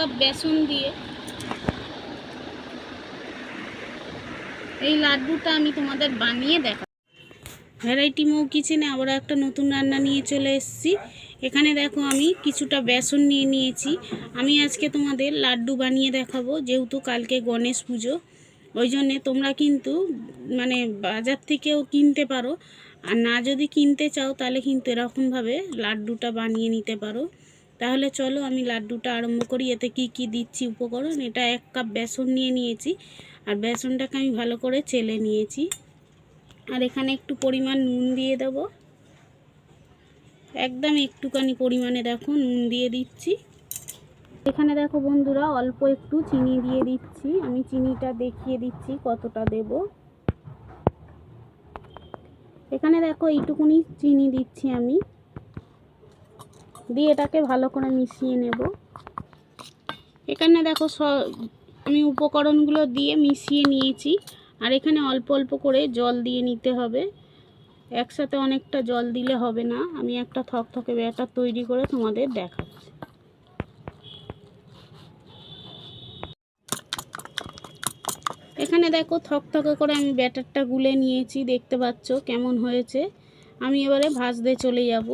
Cup বেসন দিয়ে এই লাড্ডুটা আমি তোমাদের বানিয়ে দেখা ভ্যারাইটি মৌ কিচেনে আবার একটা নতুন রান্না নিয়ে চলে এসেছি। এখানে দেখো আমি কিছুটা বেসন নিয়ে নিয়েছি। আমি আজকে তোমাদের লাড্ডু বানিয়ে দেখাবো, যেহেতু কালকে গণেশ পুজো। ওই জন্যে তোমরা কিন্তু মানে বাজার থেকেও কিনতে পারো। আর না যদি কিনতে চাও, তাহলে কিন্তু এরকমভাবে লাড্ডুটা বানিয়ে নিতে পারো। তাহলে চলো আমি লাড্ডুটা আরম্ভ করি, এতে কি কি দিচ্ছি উপকরণ? এটা এক কাপ বেসন নিয়ে নিয়েছি, আর বেসনটাকে আমি ভালো করে চেলে নিয়েছি। আর এখানে একটু পরিমাণ নুন দিয়ে দেব। একদম একটুখানি পরিমাণে দেখো নুন দিয়ে দিচ্ছি। এখানে দেখো বন্ধুরা, অল্প একটু চিনি দিয়ে দিচ্ছি। আমি চিনিটা দেখিয়ে দিচ্ছি কতটা দেব। এখানে দেখো এইটুকুনি চিনি দিচ্ছি আমি। দিয়ে এটাকে ভালো করে মিশিয়ে নেব। এখানে দেখো আমি উপকরণগুলো দিয়ে মিশিয়ে নিয়েছি। আর এখানে অল্প অল্প করে জল দিয়ে নিতে হবে। একসাথে অনেকটা জল দিলে হবে না। আমি একটা থকথকে ব্যাটার তৈরি করে তোমাদের দেখাচ্ছি। এখানে দেখো থকথকে করে আমি ব্যাটারটা গুলে নিয়েছি। দেখতে পাচ্ছ কেমন হয়েছে। আমি এবারে ভাজতে চলে যাব।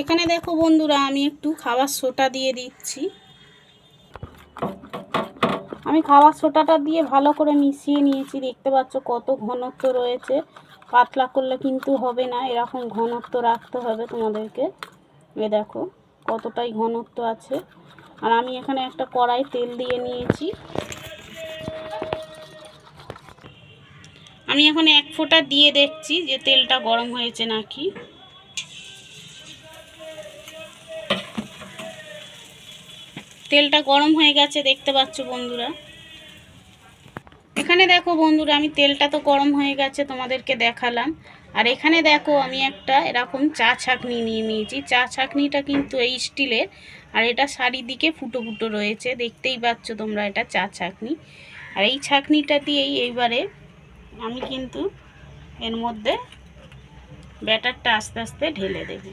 এখানে দেখো বন্ধুরা, আমি একটু খাবার সোটা দিয়ে দিচ্ছি। আমি খাবার সোটাটা দিয়ে ভালো করে মিশিয়ে নিয়েছি। দেখতে পাচ্ছ কত ঘনত্ব রয়েছে। পাতলা করলে কিন্তু হবে না, এরকম ঘনত্ব রাখতে হবে তোমাদেরকে। এ দেখো কতটাই ঘনত্ব আছে। আর আমি এখানে একটা কড়াই তেল দিয়ে নিয়েছি। আমি এখন এক ফোঁটা দিয়ে দেখছি যে তেলটা গরম হয়েছে নাকি। তেলটা গরম হয়ে গেছে, দেখতে পাচ্ছ বন্ধুরা। এখানে দেখো বন্ধুরা, আমি তেলটা তো গরম হয়ে গেছে, তোমাদেরকে দেখালাম। আর এখানে দেখো আমি একটা এরকম চা ছাকনি নিয়ে নিয়েছি। চা ছাকনিটা কিন্তু এই স্টিলের, আর এটা চারিদিকে ফুটো ফুটো রয়েছে, দেখতেই পাচ্ছ তোমরা এটা চা ছাকনি। আর এই ছাকনিটা দিয়েই এইবারে আমি কিন্তু এর মধ্যে ব্যাটারটা আস্তে আস্তে ঢেলে দেবো।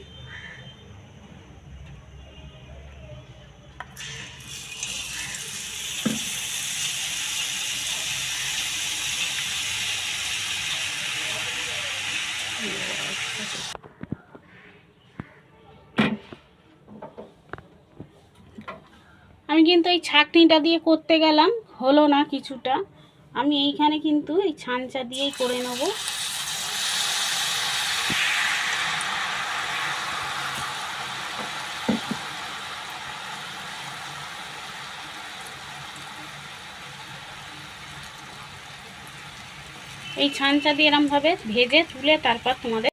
কিন্তু এই ছাকনিটা দিয়ে করতে গেলাম, হলো না কিছুটা। আমি এইখানে কিন্তু এই ছাঁচা দিয়েই করে নেব। এই ছাঁচা দিয়ে এরমভাবে ভেজে তুলে তারপর তোমাদের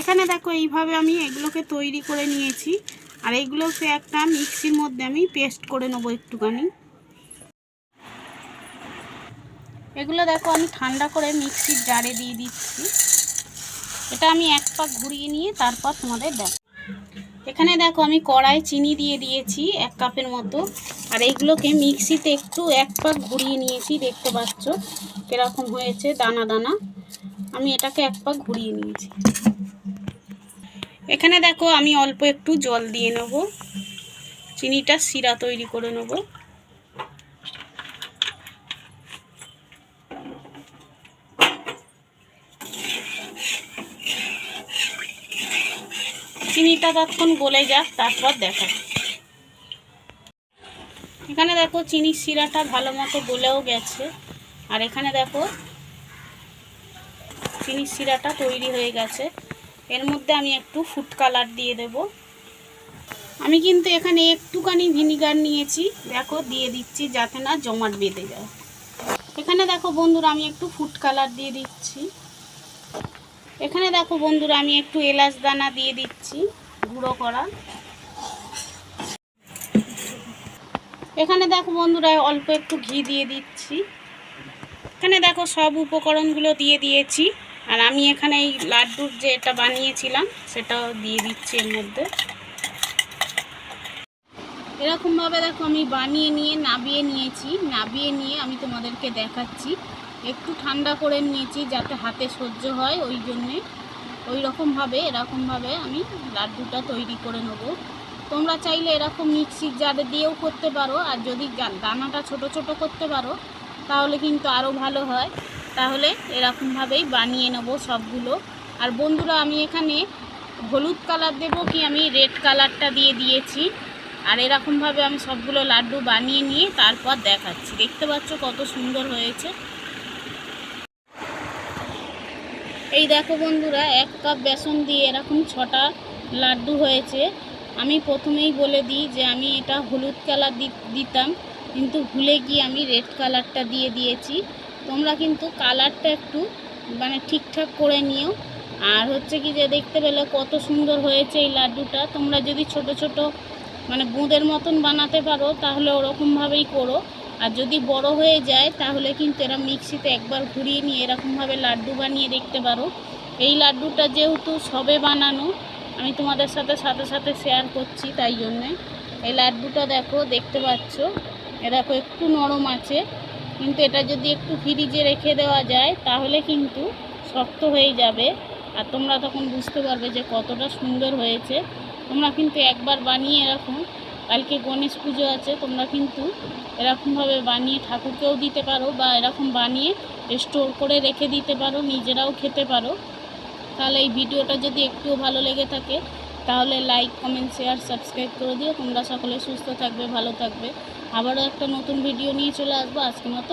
এখানে দেখো এইভাবে আমি এগুলোকে তৈরি করে নিয়েছি। আর এইগুলোকে একটা মিক্সির মধ্যে আমি পেস্ট করে নেব একটুখানি। এগুলো দেখো আমি ঠান্ডা করে মিক্সির জারে দিয়ে দিচ্ছি। এটা আমি এক পাক ঘুরিয়ে নিয়ে তারপর তোমাদের দেখ এখানে দেখো আমি কড়াই চিনি দিয়ে দিয়েছি এক কাপের মতো। আর এইগুলোকে মিক্সিতে একটু এক পাক ঘুরিয়ে নিয়েছি, দেখতে পাচ্ছ কীরকম হয়েছে দানা দানা। আমি এটাকে এক পাক ঘুরিয়ে নিয়েছি। এখানে দেখো আমি অল্প একটু জল দিয়ে নেব। চিনিটা শিরা তৈরি করে নেব। চিনিটা তখন গলে যাক, তারপর দেখা এখানে দেখো চিনির শিরাটা ভালো মতো গলেও গেছে। আর এখানে দেখো চিনির শিরাটা তৈরি হয়ে গেছে। এর মধ্যে আমি একটু ফুড কালার দিয়ে দেব। আমি কিন্তু এখানে একটুখানি ভিনিগার নিয়েছি। দেখো, দিয়ে দিচ্ছি যাতে না জমাট বেঁধে যায়। এখানে দেখো বন্ধুরা, আমি একটু ফুড কালার দিয়ে দিচ্ছি। এখানে দেখো বন্ধুরা, আমি একটু এলাচ দানা দিয়ে দিচ্ছি, গুঁড়ো করা। এখানে দেখো বন্ধুরা, অল্প একটু ঘি দিয়ে দিচ্ছি। এখানে দেখো সব উপকরণগুলো দিয়ে দিয়েছি। আর আমি এখানে এই লাড্ডুর যে এটা বানিয়েছিলাম, সেটাও দিয়ে দিচ্ছি এর মধ্যে। এরকমভাবে দেখো আমি বানিয়ে নিয়ে, নাবিয়ে নিয়েছি। নাবিয়ে নিয়ে আমি তোমাদেরকে দেখাচ্ছি। একটু ঠান্ডা করে নিয়েছি যাতে হাতে সহ্য হয়, ওই জন্যে ওই রকমভাবে এরকমভাবে আমি লাড্ডুটা তৈরি করে নেব। তোমরা চাইলে এরকম মিক্সির জারে দিয়েও করতে পারো, আর যদি দানাটা ছোট ছোট করতে পারো, তাহলে কিন্তু আরও ভালো হয়। তাহলে এরকমভাবেই বানিয়ে নেব সবগুলো। আর বন্ধুরা, আমি এখানে হলুদ কালার দেবো কি আমি রেড কালারটা দিয়ে দিয়েছি। আর এরকমভাবে আমি সবগুলো লাড্ডু বানিয়ে নিয়ে তারপর দেখাচ্ছি। দেখতে পাচ্ছ কত সুন্দর হয়েছে। এই দেখো বন্ধুরা, এক কাপ বেসন দিয়ে এরকম ছটা লাড্ডু হয়েছে। আমি প্রথমেই বলে দিই যে আমি এটা হলুদ কালার দিতাম, কিন্তু ভুলে গিয়ে আমি রেড কালারটা দিয়ে দিয়েছি। তোমরা কিন্তু কালারটা একটু মানে ঠিকঠাক করে নিও। আর হচ্ছে কি যে দেখতে পেলে কত সুন্দর হয়েছে এই লাড্ডুটা। তোমরা যদি ছোট ছোট মানে বুঁদের মতন বানাতে পারো, তাহলে ওরকমভাবেই করো। আর যদি বড় হয়ে যায়, তাহলে কিন্তু এরা মিক্সিতে একবার ঘুরিয়ে নিয়ে এরকমভাবে লাড্ডু বানিয়ে দেখতে পারো। এই লাড্ডুটা যেহেতু সবে বানানো, আমি তোমাদের সাথে সাথে সাথে শেয়ার করছি তাই জন্যে। এই লাড্ডুটা দেখো, দেখতে পাচ্ছ? এ দেখো, একটু নরম আছে। কিন্তু এটা যদি একটু ফ্রিজে রেখে দেওয়া যায়, তাহলে কিন্তু শক্ত হয়ে যাবে। আর তোমরা তখন বুঝতে পারবে যে কতটা সুন্দর হয়েছে। তোমরা কিন্তু একবার বানিয়ে এরকম কালকে গণেশ পুজো আছে, তোমরা কিন্তু এরকমভাবে বানিয়ে ঠাকুরকেও দিতে পারো বা এরকম বানিয়ে স্টোর করে রেখে দিতে পারো, নিজেরাও খেতে পারো। তাহলে এই ভিডিওটা যদি একটুও ভালো লেগে থাকে, তাহলে লাইক কমেন্ট শেয়ার সাবস্ক্রাইব করে দিও। তোমরা সকলে সুস্থ থাকবে, ভালো থাকবে। আবারও একটা নতুন ভিডিও নিয়ে চলে আসব আজকে মতো।